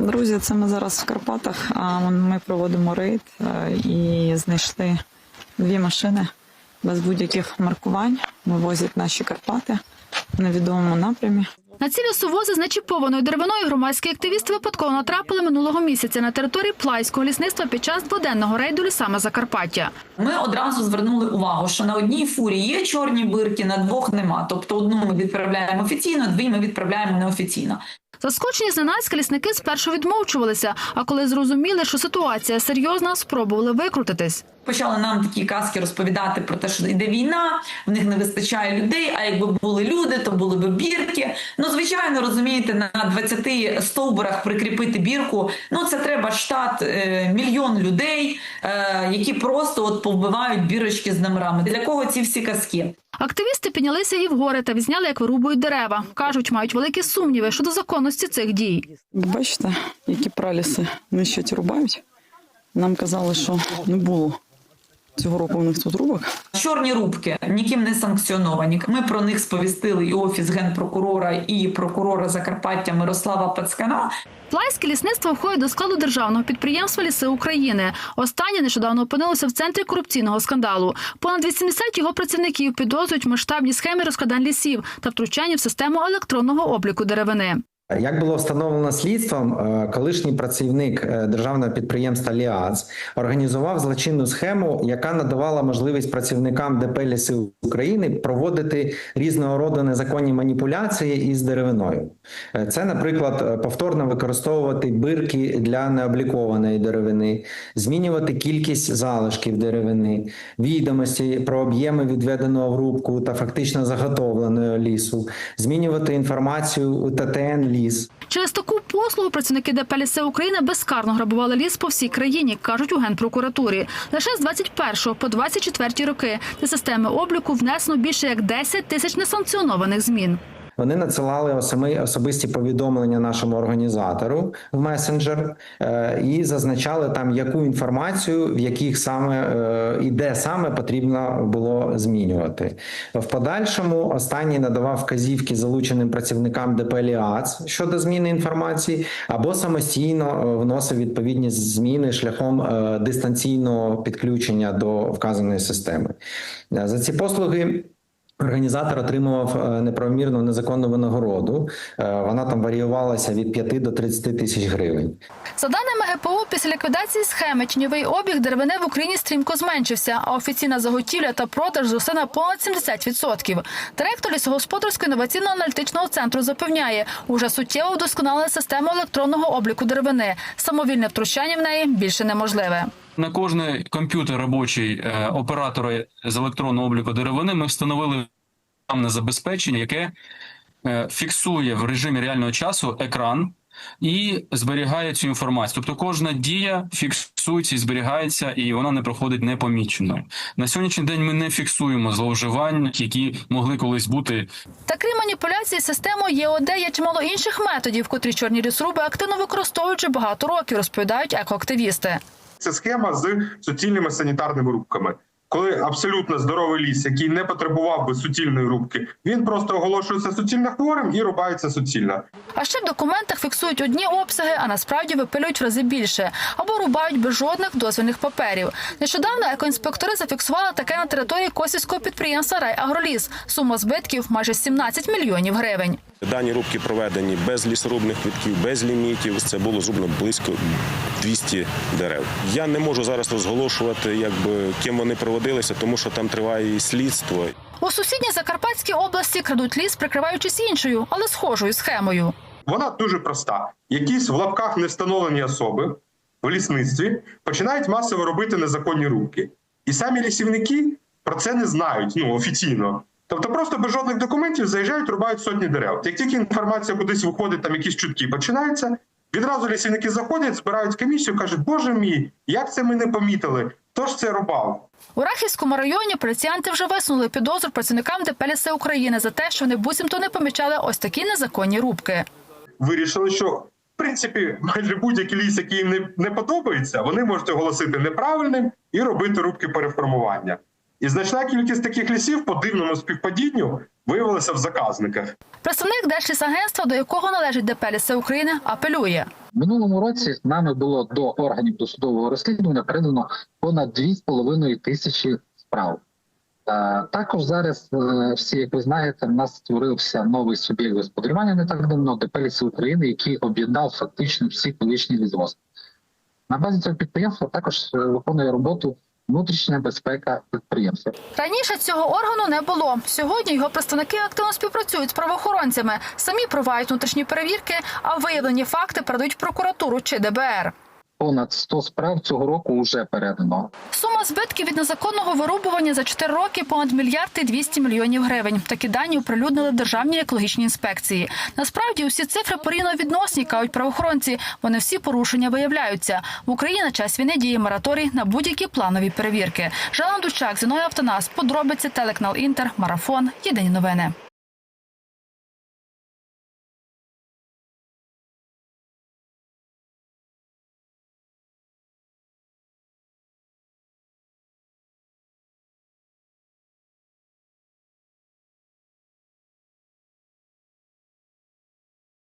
Друзі, це ми зараз в Карпатах. А ми проводимо рейд е, і знайшли дві машини без будь-яких маркувань. Вивозять наші Карпати в невідомому напрямі. На ці лісовози з нечіпованою деревиною громадські активісти випадково натрапили минулого місяця на території Плайського лісництва під час дводенного рейду лісами Закарпаття. Ми одразу звернули увагу, що на одній фурі є чорні бирки, на двох нема. Тобто одну ми відправляємо офіційно, дві ми відправляємо неофіційно. Заскочені зненацька лісники спершу відмовчувалися, а коли зрозуміли, що ситуація серйозна, спробували викрутитись. Почали нам такі казки розповідати про те, що йде війна, в них не вистачає людей. А якби були люди, то були б бірки. Ну, звичайно, розумієте, на 20 стовбурах прикріпити бірку. Ну це треба штат е, мільйон людей, е, які просто от повбивають бірочки з номерами. Для кого ці всі казки? Активісти піднялися і в гори та відзняли, як вирубують дерева. кажуть, мають великі сумніви щодо законності цих дій. Бачите, які праліси нищать рубають. Нам казали, що не було цього року в них тут рубок. Чорні рубки ніким не санкціоновані. Ми про них сповістили і офіс генпрокурора, і прокурора Закарпаття Мирослава Пацкана. Плайське лісництво входить до складу державного підприємства Ліси України. Останнє нещодавно опинилося в центрі корупційного скандалу. Понад 80 його працівників підозрюють в масштабній схемі розкрадань лісів та втручання в систему електронного обліку деревини. Як було встановлено слідством, е, колишній працівник е, державного підприємства Ліац організував злочинну схему, яка надавала можливість працівникам ДП «Ліси України проводити різного роду незаконні маніпуляції із деревиною. Е, Це, наприклад, повторно використовувати бирки для необлікованої деревини, змінювати кількість залишків деревини, відомості про об'єми відведеного в рубку та фактично заготовленого лісу, змінювати інформацію у ТТН ліс. Через таку послугу працівники ДП «Ліси України безкарно грабували ліс по всій країні, кажуть у генпрокуратурі. Лише з 21 по 24 роки до системи обліку внесено більше як 10 тисяч несанкціонованих змін. Вони надсилали особисті повідомлення нашому організатору в месенджер е, і зазначали там, яку інформацію, в яких саме е, і де саме потрібно було змінювати. В подальшому останній надавав вказівки залученим працівникам ДП «Ліац» щодо зміни інформації, або самостійно е, вносив відповідні зміни шляхом дистанційного підключення до вказаної системи. За ці послуги. Організатор отримував е, неправомірну незаконну винагороду. Е, Вона там варіювалася від 5 до 30 тисяч гривень. За даними ГПУ, після ліквідації схеми тіньовий обіг деревини в Україні стрімко зменшився, а офіційна заготівля та продаж зросли на понад 70%. Директор лісогосподарського інноваційно-аналітичного центру запевняє, уже суттєво вдосконалена система електронного обліку деревини. Самовільне втручання в неї більше неможливе. На кожний комп'ютер робочий е, оператора з електронного обліку деревини ми встановили програмне забезпечення, яке е, фіксує в режимі реального часу екран і зберігає цю інформацію. Тобто кожна дія фіксується і зберігається, і вона не проходить непомічено. На сьогоднішній день ми не фіксуємо зловживань, які могли колись бути Та маніпуляції системою ЄОД є чимало інших методів, котрі чорні лісруби активно використовують багато років, розповідають екоактивісти. Це схема з суцільними санітарними рубками. Коли абсолютно здоровий ліс, який не потребував би суцільної рубки, він просто оголошується суцільно хворим і рубається суцільно. А ще в документах фіксують одні обсяги, а насправді випилюють в рази більше або рубають без жодних дозвільних паперів. Нещодавно екоінспектори зафіксували таке на території косівського підприємства «Райагроліс». Сума збитків майже 17 мільйонів гривень. Дані рубки проведені без лісорубних квитків, без лімітів. Це було зроблено близько 200 дерев. Я не можу зараз розголошувати, якби ким вони проводилися, тому що там триває і слідство. У сусідній Закарпатській області крадуть ліс, прикриваючись іншою, але схожою схемою. Вона дуже проста. Якісь в лапках не встановлені особи в лісництві починають масово робити незаконні рубки. І самі лісівники про це не знають ну, офіційно. Тобто просто без жодних документів заїжджають, рубають сотні дерев. Як тільки інформація кудись виходить, там якісь чутки починаються, відразу лісівники заходять, збирають комісію, кажуть, боже мій, як це ми не помітили? Хто ж це рубав? У Рахівському районі поліціянти вже висунули підозру працівникам ДП «Ліси України за те, що вони буцімто не помічали ось такі незаконні рубки. Вирішили, що в принципі майже будь-який ліс, який їм не, не подобається, вони можуть оголосити неправильним і робити рубки переформування. І значна кількість таких лісів по дивному співпадінню виявилася в заказниках. Представник Держлісагентства, до якого належить ДП «Ліси України, апелює. Минулому році нами було до органів досудового розслідування передано понад 2,5 тисячі справ. Е, Також зараз е, всі, як ви знаєте, в нас створився новий суб'єкт господарювання не так давно ДП «Ліси України, який об'єднав фактично всі колишні лісгоспи. На базі цього підприємства також е, виконує роботу внутрішня безпека підприємства. Раніше цього органу не було. Сьогодні його представники активно співпрацюють з правоохоронцями, самі проводять внутрішні перевірки, а виявлені факти передають в прокуратуру чи ДБР. Понад 100 справ цього року вже передано. Сума збитків від незаконного вирубування за 4 роки понад мільярд і 200 мільйонів гривень. Такі дані оприлюднили державні екологічні інспекції. Насправді усі цифри порівняно відносні, кажуть правоохоронці. Вони всі порушення виявляються. В Україні на час війни діє мораторій на будь-які планові перевірки. Жанна Дучак, Зіною Автонас, подробиці телеканал Інтер, марафон. Єдині новини.